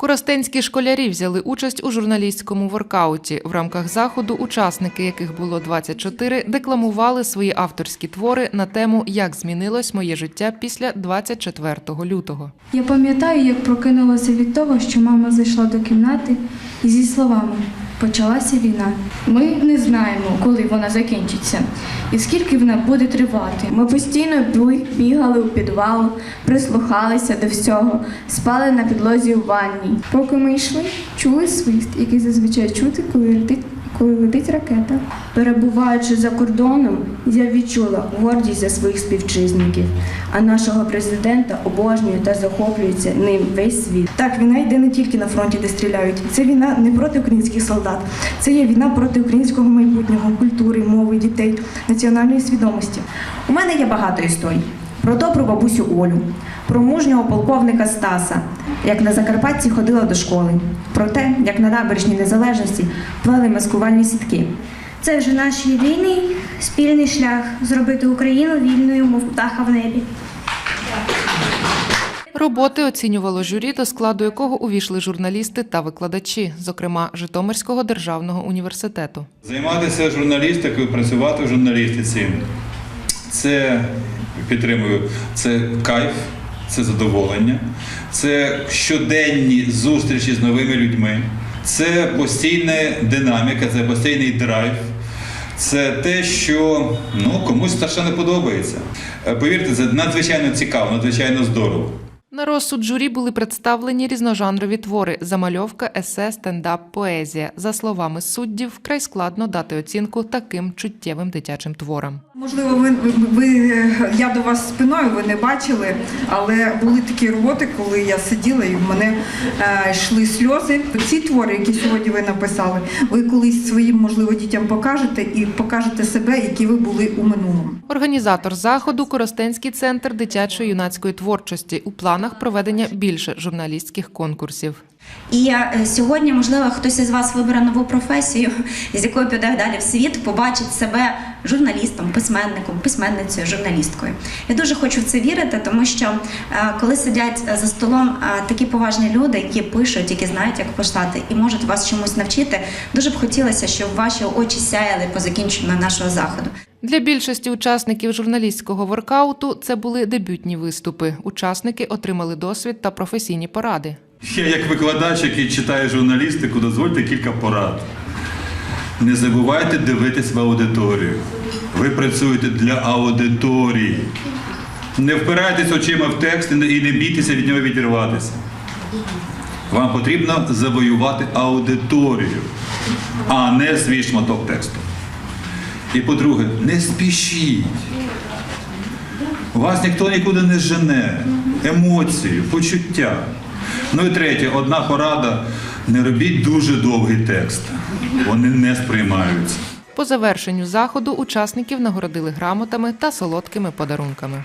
Коростенські школярі взяли участь у журналістському воркауті. В рамках заходу учасники, яких було 24, декламували свої авторські твори на тему Як змінилось моє життя після 24 лютого. Я пам'ятаю, як прокинулася від того, що мама зайшла до кімнати зі словами почалася війна. Ми не знаємо, коли вона закінчиться і скільки вона буде тривати. Ми постійно бігали у підвал, прислухалися до всього, спали на підлозі у ванні. Поки ми йшли, чули свист, який зазвичай чути, коли летить, коли летить ракета. Перебуваючи за кордоном, я відчула гордість за своїх співвітчизників, а нашого президента обожнює та захоплюється ним весь світ. Так, війна йде не тільки на фронті, де стріляють. Це війна не проти українських солдат. Це є війна проти українського майбутнього, культури, мови, дітей, національної свідомості. У мене є багато історій. Про добру бабусю Олю, про мужнього полковника Стаса, як на Закарпатті ходила до школи, про те, як на набережній незалежності плели маскувальні сітки. Це вже наш єдиний спільний шлях зробити Україну вільною, мов птаха в небі. Роботи оцінювало журі, до складу якого увійшли журналісти та викладачі, зокрема Житомирського державного університету. Займатися журналістикою, працювати в журналістиці це підтримую, це кайф, це задоволення, це щоденні зустрічі з новими людьми, це постійна динаміка, це постійний драйв. Це те, що ну, комусь страшенно подобається. Е, Повірте, це надзвичайно цікаво, надзвичайно здорово. На розсуд журі були представлені різножанрові твори: замальовка, есе, стендап, поезія. За словами суддів, вкрай складно дати оцінку таким чуттєвим дитячим творам. Можливо, ви, ви, я до вас спиною ви не бачили, але були такі роботи, коли я сиділа і в мене е, йшли сльози. Ці твори, які сьогодні ви написали, ви колись своїм можливо дітям покажете і покажете себе, які ви були у минулому. Організатор заходу Коростенський центр дитячої юнацької творчості у планах проведення більше журналістських конкурсів. І е, сьогодні, можливо, хтось із вас вибере нову професію, з якою піде далі в світ, побачить себе журналістом, письменником, письменницею, журналісткою. Я дуже хочу в це вірити, тому що е, коли сидять за столом е, такі поважні люди, які пишуть, які знають, як писати, і можуть вас чомусь навчити, дуже б хотілося, щоб ваші очі сяяли по закінченню нашого заходу. Для більшості учасників журналістського воркауту це були дебютні виступи. Учасники отримали досвід та професійні поради. Ще як викладач, який читає журналістику, дозвольте кілька порад. Не забувайте дивитись в аудиторію. Ви працюєте для аудиторії. Не впирайтесь очима в текст і не бійтеся від нього відірватися. Вам потрібно завоювати аудиторію, а не свій шматок тексту. І по-друге, не спішіть. Вас ніхто нікуди не жене. Емоції, почуття. Ну і третє, одна порада. Не робіть дуже довгий текст. Вони не сприймаються. По завершенню заходу учасників нагородили грамотами та солодкими подарунками.